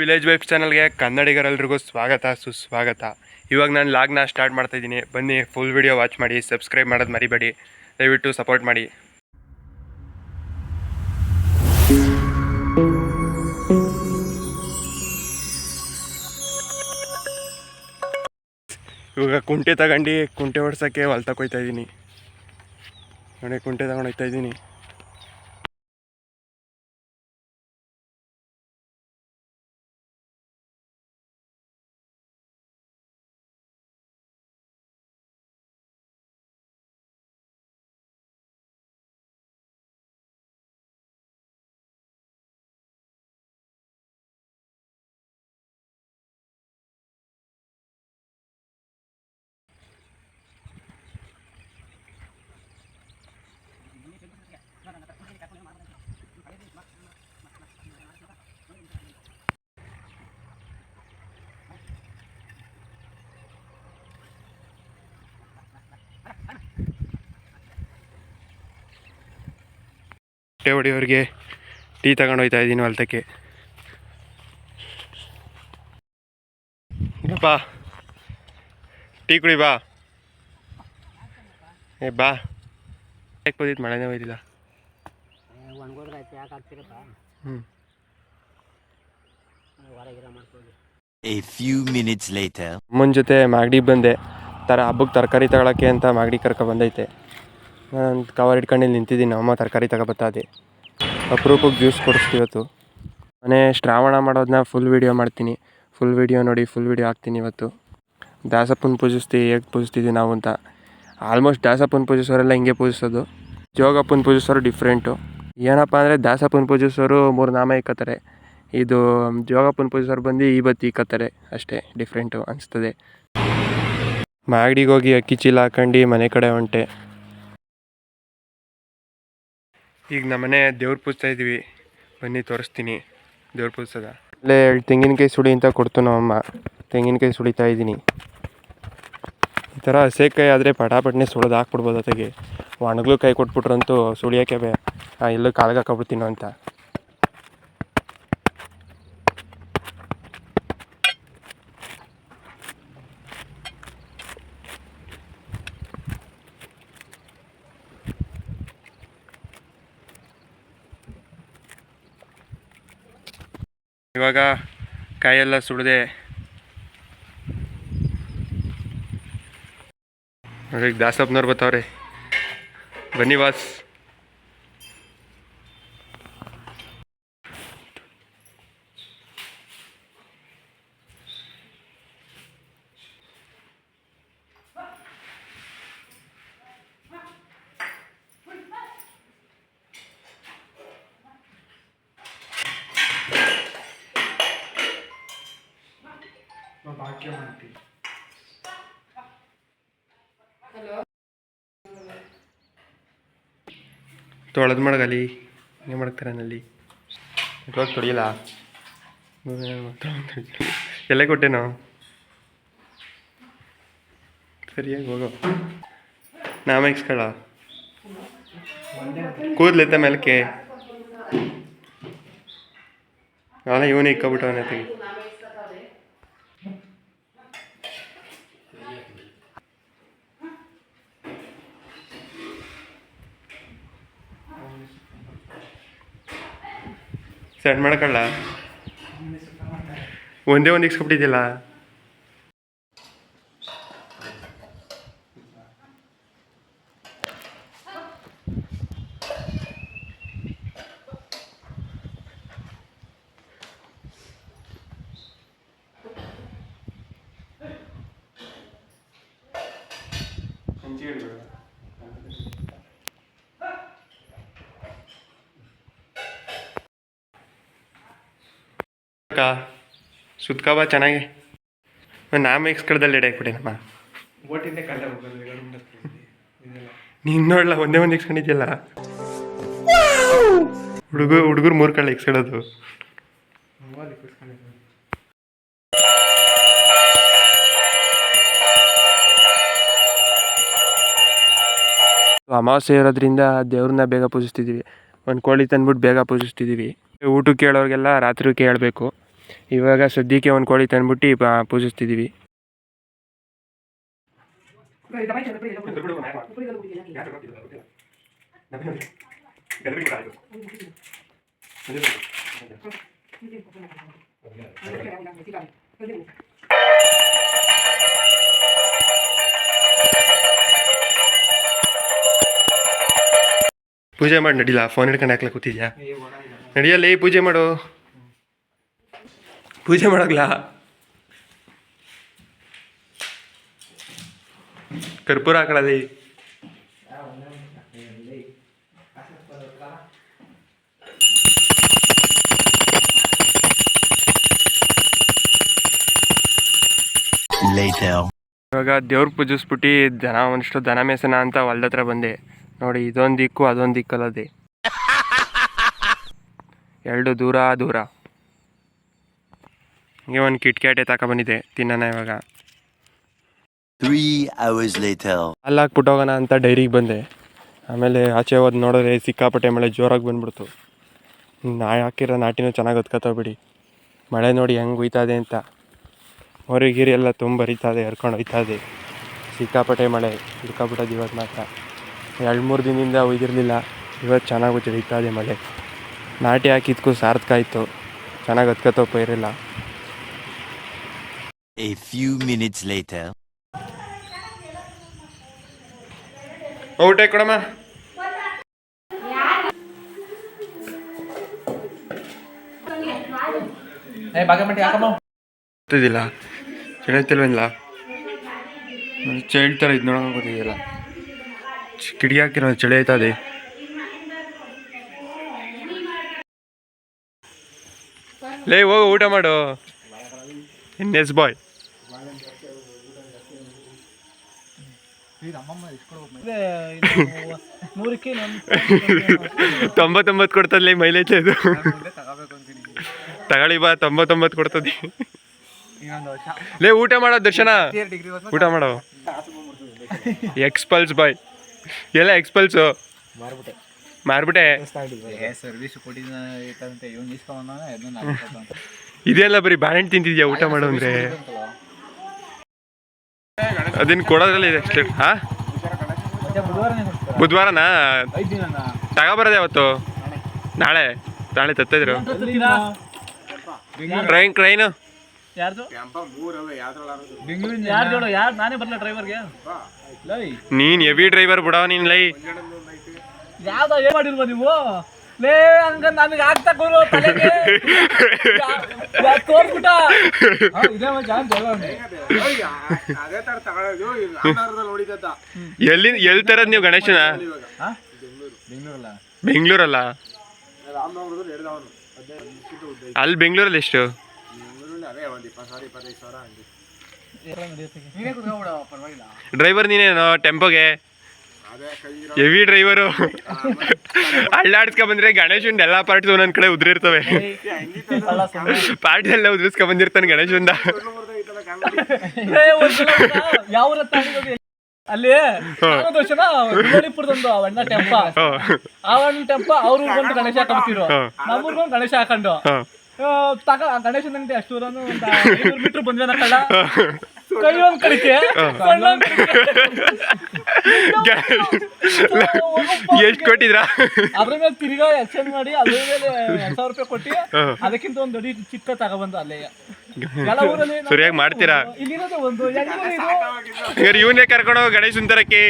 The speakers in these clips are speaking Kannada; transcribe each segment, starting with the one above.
ವಿಲೇಜ್ ವೈಫ್ ಚಾನಲ್ಗೆ ಕನ್ನಡಿಗರೆಲ್ರಿಗೂ ಸ್ವಾಗತ, ಸುಸ್ವಾಗತ. ಇವಾಗ ನಾನು ಲಾಗ್ನ ಸ್ಟಾರ್ಟ್ ಮಾಡ್ತಾ ಇದ್ದೀನಿ. ಬನ್ನಿ ಫುಲ್ ವಿಡಿಯೋ ವಾಚ್ ಮಾಡಿ ಸಬ್ಸ್ಕ್ರೈಬ್ ಮಾಡೋದು ಮರಿಬೇಡಿ. ದಯವಿಟ್ಟು ಸಪೋರ್ಟ್ ಮಾಡಿ. ಇವಾಗ ಕುಂಟೆ ತಗೊಂಡು ಕುಂಟೆ ಹೊಡ್ಸೋಕ್ಕೆ ಹೊಲ್ತಕ್ಕೋಯ್ತಾ ಇದ್ದೀನಿ. ನೋಡಿ, ಕುಂಟೆ ತಗೊಂಡು ಹೋಗ್ತಾ ಇದ್ದೀನಿ. ಹೊಟ್ಟೆ ಹೊಡೆಯೋರಿಗೆ ಟೀ ತಗೊಂಡು ಹೋಗ್ತಾ ಇದ್ದೀನಿ ಹೊಲ್ತಕ್ಕೆ. ಬಾ ಟೀ ಕುಡಿ ಬಾ. ಏ ಬಾ. ಯಾಕೆ ಬಂದಿತ್ತು ಮಳೆನೇ ಹೋಯ್ತಿಲ್ಲ ಒಣಗೋದ್ರಾಯ್ತು ಫ್ಯೂ ಮಿನಿಟ್ಸ್ ಹ್ಞೂ. ಅಮ್ಮನ ಜೊತೆ ಮಾಗಡಿಗೆ ಬಂದೆ. ತರ ಹಬ್ಬಕ್ಕೆ ತರಕಾರಿ ತಗೊಳಕ್ಕೆ ಅಂತ ಮಾಗಡಿ ಕರ್ಕೊ ಬಂದೈತೆ. ನಾನು ಕವರ್ ಇಲ್ಲಿ ನಿಂತಿದ್ದೀನಿ, ಅಮ್ಮ ತರಕಾರಿ ತಗೊಬತ್ತಾದೆ ಅಪರೂಪಕ್ಕೆ ಜ್ಯೂಸ್ ಕೊಡಿಸ್ತೀವತ್ತು ಮನೆ ಶ್ರಾವಣ ಮಾಡೋದನ್ನ ಫುಲ್ ವೀಡಿಯೋ ಮಾಡ್ತೀನಿ. ಫುಲ್ ವೀಡಿಯೋ ನೋಡಿ ಫುಲ್ ವೀಡಿಯೋ ಹಾಕ್ತೀನಿ ಇವತ್ತು. ದಾಸಪ್ಪನ ಪೂಜಿಸ್ತೀವಿ ಹೇಗೆ ಪೂಜಿಸ್ತಿದ್ದೀವಿ ನಾವು ಅಂತ. ಆಲ್ಮೋಸ್ಟ್ ದಾಸಪ್ಪನ ಪೂಜಿಸೋರೆಲ್ಲ ಹಿಂಗೆ ಪೂಜಿಸೋದು. ಜೋಗಪ್ಪನ ಪೂಜಿಸೋರು ಡಿಫ್ರೆಂಟು ಏನಪ್ಪ ಅಂದರೆ ದಾಸಪ್ಪನ ಪೂಜಿಸೋರು ಮೂರು ನಾಮ ಇಕ್ಕತ್ತಾರೆ. ಇದು ಜೋಗಪ್ಪನ ಪೂಜಿಸೋರು ಬಂದು ಈ ಬತ್ತಿ ಇಕ್ಕತ್ತಾರೆ. ಅಷ್ಟೇ ಡಿಫ್ರೆಂಟು ಅನಿಸ್ತದೆ. ಮಾಗಡಿಗೆ ಹೋಗಿ ಅಕ್ಕಿ ಚೀಲ ಹಾಕೊಂಡು ಮನೆ ಕಡೆ ಹೊಂಟೆ. ಈಗ ನಮ್ಮನೆ ದೇವ್ರ ಪೂಜ್ತಾ ಇದ್ದೀವಿ ಬನ್ನಿ, ತೋರಿಸ್ತೀನಿ. ದೇವ್ರ ಪೂಜಿಸೋದ? ಅಲ್ಲೇ ತೆಂಗಿನಕಾಯಿ ಸುಳಿ ಅಂತ ಕೊಡ್ತು ನಮ್ಮಮ್ಮ. ತೆಂಗಿನಕಾಯಿ ಸುಳಿತಾ ಇದ್ದೀನಿ ಈ ಥರ ಹಸೆಕಾಯಿ ಆದರೆ ಪಟಾಪಟ್ನೆ ಸುಳಿದು ಹಾಕ್ಬಿಡ್ಬೋದು ಅತ್ತಗೆ. ಒಣಗ್ಲು ಕೈ ಕೊಟ್ಬಿಟ್ರಂತೂ ಸುಳಿಯೋಕೆ ಬೇ ಎಲ್ಲೂ ಕಾಲ್ಗೆ ಅಂತ. ಇವಾಗ ಕಾಯೆಲ್ಲ ಸುಡದೆ. ನೋಡಿ ದಾಸಪ್ಪನವ್ರು ಬರ್ತಾವ್ರಿ. ಬನ್ನಿ ವಾಸ್ ತೊಳೆದು ಮಡಗಲಿ ಏನು ಮಾಡ್ತಾರೆ ನಲ್ಲಿ? ನೆಟ್ವರ್ಕ್ ತೊಡಿಯಲ್ಲ ಎಲ್ಲ ಕೊಟ್ಟೆನೋ? ಸರಿಯಾಗಿ ಹೋಗೋ. ನಾ ಮೇಕ್ಸ್ಕೊಳ ಕೂದ್ಲೆತ್ತ ಮೇಲಕ್ಕೆ ಅಲ್ಲ ಇವನೇ ಇಕ್ಕೊಬಿಟ್ಟವನೇ ತೆಗಿ ಸೆಂಡ್ ಮಾಡ್ಕೊಳ್ಳ? ಒಂದೇ ಒಂದು ಇಕ್ಸ್ಕೊಬಿಟ್ಟಿದ್ದಿಲ್ಲ ಅಕ್ಕ ಸುತ್ಕ ಬಾ ಚೆನ್ನಾಗಿ. ನಾಮ ಇಕ್ಸ್ಕಳ್ದಲ್ಲಿ ಎಡೆ ಹಾಕ್ಬಿಟ್ಟೆನಮ್ಮ ನೀನು ನೋಡಲ್ಲ ಒಂದೇ ಒಂದು ಇಕ್ಸ್ಕೊಂಡಿದ್ಯಲ್ಲ ಹುಡುಗ ಹುಡುಗರು ಮೂರು ಕಳ್ಳ ಇಕ್ಸ್ಕೊಳ್ಳೋದು ಅಮಾವಾಸ್ಯೆ ಇರೋದ್ರಿಂದ ದೇವ್ರನ್ನ ಬೇಗ ಪೂಜಿಸ್ತಿದ್ದೀವಿ ಒಂದು ಕೋಳಿ ತಂದ್ಬಿಟ್ಟು ಬೇಗ ಪೂಜಿಸ್ತಿದ್ದೀವಿ ಊಟಕ್ಕೆ ಕೇಳೋರಿಗೆಲ್ಲ ರಾತ್ರಿ ಕೇಳಬೇಕು. ಇವಾಗ ಸದ್ಯಕ್ಕೆ ಒಂದು ಕೋಳಿ ತಂದ್ಬಿಟ್ಟು ಪೂಜಿಸ್ತಿದ್ದೀವಿ ಪೂಜೆ ಮಾಡಿ ನಡಿಲ್ಲ ಫೋನ್ ಹಿಡ್ಕೊಂಡು ಹಾಕ್ಲಾ ಕೂತಿದ್ಯಾ? ನಡಿಯಲ್ಲ, ಪೂಜೆ ಮಾಡು. ಪೂಜೆ ಮಾಡಲ್ಲ ಕರ್ಪೂರ ಹಾಕೊಳ್ಳಿ Later. ಇವಾಗ ದೇವ್ರ ಪೂಜಿಸ್ಬಿಟ್ಟು ದನ ಒಂದಿಷ್ಟು ದನ ಮೇಸನ ಅಂತ ಹೊಲ್ದತ್ರ ಬಂದೆ. ನೋಡಿ ಇದೊಂದು ದಿಕ್ಕು ಅದೊಂದು ದಿಕ್ಕಲ್ಲದೆ. ಎರಡು ದೂರ ದೂರ. ಹಿಂಗೆ ಒಂದು ಕಿಟ್ಕ್ಯಾಟೆ ತಗೊಬಂದಿದೆ ತಿನ್ನೋಣ ಇವಾಗ. Three later. ಅಲ್ಲಿ ಹಾಕ್ಬಿಟ್ಟು ಹೋಗೋಣ ಅಂತ ಡೈರಿಗೆ ಬಂದೆ. ಆಮೇಲೆ ಆಚೆ ಹೋದ್ ನೋಡಿದ್ರೆ ಸಿಕ್ಕಾಪಟ್ಟೆ ಮಳೆ ಜೋರಾಗಿ ಬಂದ್ಬಿಡ್ತು. ನಾ ಹಾಕಿರೋ ನಾಟಿನೂ ಚೆನ್ನಾಗಿ ಹೊತ್ಕೊತಾವ್ ಮಳೆ ನೋಡಿ ಹೆಂಗೆ ಹುಯ್ತದೆ ಅಂತ. ಹೊರಗೆ ಗಿರಿ ಎಲ್ಲ ತುಂಬ ಹರಿತದೆ ಹರ್ಕೊಂಡು ಹೋಯ್ತದೆ ಸಿಕ್ಕಾಪಟ್ಟೆ ಮಳೆ ಸಿಕ್ಕಾಪಟ್ಟದು ಇವತ್ತು ಮಾತ್ರ. ಎರಡು ಮೂರು ದಿನದಿಂದ ಒಯ್ದಿರಲಿಲ್ಲ ಇವತ್ತು ಚೆನ್ನಾಗಿ ಜಡಿತದೆ ಮಳೆ. ನಾಟಿ ಹಾಕಿದ್ಕೂ ಸಾರ್ಥಕ ಆಯಿತು. ಚೆನ್ನಾಗಿ ಹತ್ಕೊತೋ ಪೈರಿಲ್ಲ. A few minutes later. ಊಟ ಕೊಡಮ್ಮ. ಗೊತ್ತಿದ್ದಿಲ್ಲ. ಚೆನ್ನೈತಿಲ್ವೇನಿಲ್ಲ ಚಳಿ ಥರ ಇದು ನೋಡೋಕೆ ಗೊತ್ತಿದೆಯಲ್ಲ ಕಿಡಿಗೆ ಹಾಕಿರೋ ಚಳಿ ಆಯ್ತದೆ ಲೇ ಹೋಗು ಊಟ ಮಾಡು. ಎಸ್ ಬಾಯ್ ತೊಂಬತ್ತೊಂಬತ್ತು ಕೊಡ್ತದಲ್ಲ ಮೈಲೇಜ್ ಇದು ತಗೊಳ್ಳಿ ಬಾ ತೊಂಬತ್ತೊಂಬತ್ತು ಕೊಡ್ತದೆ. ಲೇ ಊಟ ಮಾಡೋ ದರ್ಶನ. ಊಟ ಮಾಡೋ ಎಕ್ಸ್ಪಲ್ಸ್ ಬಾಯ್ ಎಲ್ಲ ಎಕ್ಸ್ಪಲ್ಸು ಮಾರ್ಬಿಟ್ಟೆ. ಸರ್ವಿಸ್ ಕೊಟ್ಟಿದ್ದಂತೆ ಇವ್ನು ಇಸ್ಕೊಂಡ ಇದೆಲ್ಲ ಬರೀ ಬಾಳೆಹಣ್ಣು ತಿಂತಿದ್ಯಾ ಊಟ ಮಾಡೋ ಅಂದ್ರೆ? ಅದನ್ನ ಕೊಡೋದ್ರಲ್ಲಿ ಇದೆ ಅಷ್ಟೇ. ಹಾ ಬುಧವಾರನಾ ತಗೊಬರೋದು ಯಾವತ್ತು? ನಾಳೆ. ನಾಳೆ ತತ್ತಿದ್ರು. Train train? ನಾನೇ ಹೆವಿ ಡ್ರೈವರ್ ಬಿಡವ ನೀನ್ ಲೈ. ಯಾವ್ದು ಮಾಡಿಲ್ವ ನೀವು? ಲೇ ಹಂಗ ನನಗೆ ಆಗ್ತಾ ತಲೆಗೆ ತೋರ್ಬಿಟ್ಟ ಇದೇ ಮಚ್ಚ ಅದೇ ತರ ತಗೊಳ್ಳೋದು ರಾಮನಗರದಲ್ಲಿ ಹೊಡಿತದ ಎಲ್ಲಿ ಎಲ್ಲಿ ತರದ್ ನೀವು ಗಣೇಶನ ಬೆಂಗಳೂರಲ್ಲ ಬೆಂಗಳೂರಲ್ಲ ರಾಮನಗರದಲ್ಲಿ ಹಿಡ್ದವನು ಹದಿನೈದು ಉದ್ದ ಅಲ್ಲಿ ಬೆಂಗಳೂರಲ್ಲಿ ಎಷ್ಟು ಡ್ರೈವರ್ ನೀನೇನು ಟೆಂಪೋಗೆ ಹೆವಿ ಡ್ರೈವರು ಅಳ್ಳಾಡ್ಸ್ಕ ಬಂದ್ರೆ ಗಣೇಶನ್ ಎಲ್ಲಾ ಪಾರ್ಟ್ಸ್ ಒಂದೊಂದ್ ಕಡೆ ಉದ್ರಿರ್ತವೆ. ಪಾರ್ಟಿ ಎಲ್ಲ ಉದ್ರಿಸ್ಕ ಬಂದಿರ್ತಾನೆ ಗಣೇಶಂದ ಅಲ್ಲಿ ದೋಷನ ಗುರುವಾರಿಪುರದೊಂದು ಅಣ್ಣ ಟೆಂಪ ಆ ಅಣ್ಣ ಟೆಂಪ ಅವ್ರ ಬಂದು ಗಣೇಶ ಹಾಕೊಂಡ್ಬಿಟ್ಟಿರು ನಮ್ಮೂರ್ ಬಂದು ಗಣೇಶ ಹಾಕೊಂಡು. ತಗ ಗಣೇಶನ ಅಷ್ಟು ಒಂದು ಐನೂರು ಮೀಟರ್ ಬಂದ್ವೇನ ಕಳ್ಳ ಕಡಿಕೆ. ಎಷ್ಟ್ ಕೊಟ್ಟಿದ್ರಾ? ಅದ್ರ ಮೇಲೆ ತಿರ್ಗಾ ಎಕ್ಸ್ಚೇಂಜ್ ಮಾಡಿ ಅದ್ರ ಮೇಲೆ ಎರಡ್ ಸಾವಿರ ರೂಪಾಯಿ ಕೊಟ್ಟು ಅದಕ್ಕಿಂತ ಒಂದು ದೊಡ್ಡ ಚಿಕ್ಕ ತಗೊಬಂದ ಅಲ್ಲೇ ಎಲ್ಲ ಊರಲ್ಲಿ ಸರಿಯಾಗಿ ಮಾಡ್ತೀರಾ? ಇಲ್ಲಿರೋದು ಒಂದು ಹೆಂಗೂರು ಇವನ್ನೇ ಕರ್ಕೊಂಡು ಹೋಗು ಗಣೇಶನ್ ತರಕ್ಕೆ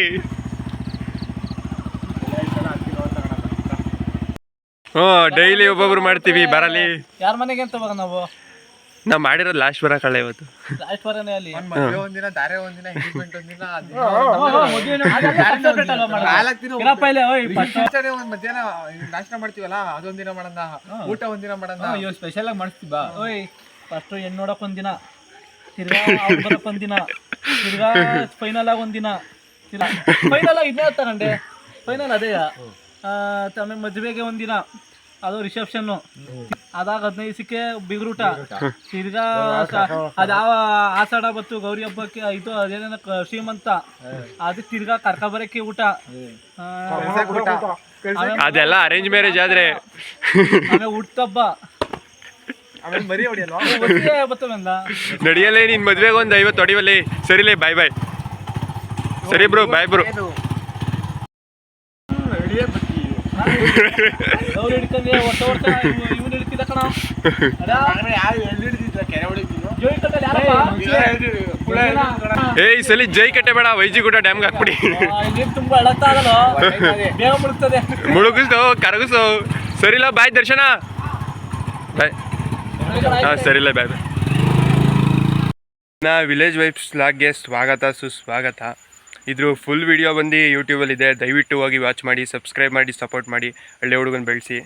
ಹ್ಞೂ ಡೈಲಿ ಒಬ್ಬೊಬ್ರು ಮಾಡ್ತೀವಿ ಬರಲಿ. ಯಾರ ಮನೆಗೆ ಅಂತ ಹೋಗ ನಾವು? ನಾವು ಮಾಡಿರೋ ಲಾಸ್ಟ್ ಕಳೆ ಇವತ್ತು. ಲಾಸ್ಟ್ ವಾರನೇ ಅಲ್ಲಿ. ಮದುವೆ ಒಂದಿನ ದಾರೆ ಒಂದಿನ ಎಂಗೇಜ್ಮೆಂಟ್ ಒಂದಿನ ಒಂದ್ ಮಧ್ಯಾಹ್ನ ನಾಷ್ಟ ಮಾಡ್ತೀವಲ್ಲ ಅದೊಂದಿನ ಮಾಡಣ. ಊಟ ಒಂದಿನ ಮಾಡಣ. ಇವ್ ಸ್ಪೆಷಲ್ ಆಗಿ ಮಾಡಿಸ್ತೀವಿ ಬಾ. ಓಯ್ ಫಸ್ಟ್ ಹೆಣ್ಣು ನೋಡಕ್ ಒಂದಿನ ತಿರ್ಗಾ ಅವ್ರು ಬರಕ್ ಒಂದಿನ ತಿರ್ಗಾ ಫೈನಲ್ ಆಗ ಒಂದಿನ ತಿರ್ಗಾ ಫೈನಲ್ ಆಗಿ ಇದನ್ನೇ ತಗೊಂಡೆ ಫೈನಲ್ ಅದೇ. ಆಮೇಲೆ ಮದುವೆಗೆ ಒಂದಿನ ಅದು ರಿಸೆಪ್ಷನ್ ಅದಾಗ ಹದಿನೈದು ಸಿಕ್ಕೆ ಬಿಗ್ರೂಟ. ತಿರ್ಗಾ ಅದಾವ ಆಷಾಢ ಬತ್ತು ಗೌರಿ ಹಬ್ಬಕ್ಕೆ ಇದು ಅದೇನ ಶ್ರೀಮಂತ. ಅದಕ್ಕೆ ತಿರ್ಗಾ ಕರ್ಕೊಬರಕ್ಕೆ ಊಟ. ಆ, ಅದೆಲ್ಲ ಅರೇಂಜ್ ಮ್ಯಾರೇಜ್ ಆದ್ರೆ. ಆಮೇಲೆ ಹುಟ್ಟಬ್ಬ ನಡಿಯಲ್ಲೇ ನಡಿಯಲೇ ನಿನ್ ಮದ್ವೆಗೆ ಒಂದು ಐವತ್ತು ಹೊಡಿವಲ್ಲಿ ಸರಿಲೇ ಬಾಯ್ ಬಾಯ್ ಸರಿ ಬ್ರೋ ಬಾಯ್ ಬ್ರೋ ಅವ್ರು ಹಿಡ್ಕೊಂಡೆ ವರ್ಷ ವರ್ಷ ಇವ್ನು ಹಿಡ್ತಿದ್ದ ಕಣ. ಯಾರು ಎಲ್ಲಿ ಕೆರೆ ಹೊಡಿತಿದ್ರು ಜೋ ಈ ಸಲಿ ಕಟ್ಟೆ ಬೇಡ ವೈಜಿಗುಡ ಡ್ಯಾಮ್ಗೆ ಹಾಕ್ಬಿಡಿ. ತುಂಬಾ ಅಳಗ್ತಾ ಆಗಲ್ಲ ಬೇಗ ಮುಳುಗ್ತದೆ. ಮುಳುಗಿಸ್ದು ಕರಗಿಸು. ಸರಿಲ್ಲ ಬಾಯ್ ದರ್ಶನ. ಬಾಯ್. ಹಾಂ ಸರಿಲ್ಲ ಬಾಯ್ ಬಾಯ್. ನಾ ವಿಲೇಜ್ ವೈಫ್ಸ್ ಲಾಗ್ಗೆ ಸ್ವಾಗತ ಸುಸ್ವಾಗತ. ಇದ್ರ ಫುಲ್ ವಿಡಿಯೋ ಬಂದು ಯೂಟ್ಯೂಬಲ್ಲಿದೆ ದಯವಿಟ್ಟು ಹೋಗಿ ವಾಚ್ ಮಾಡಿ ಸಬ್ಸ್ಕ್ರೈಬ್ ಮಾಡಿ ಸಪೋರ್ಟ್ ಮಾಡಿ. ಒಳ್ಳೆ ಹುಡುಗನ ಬೆಳೆಸಿ.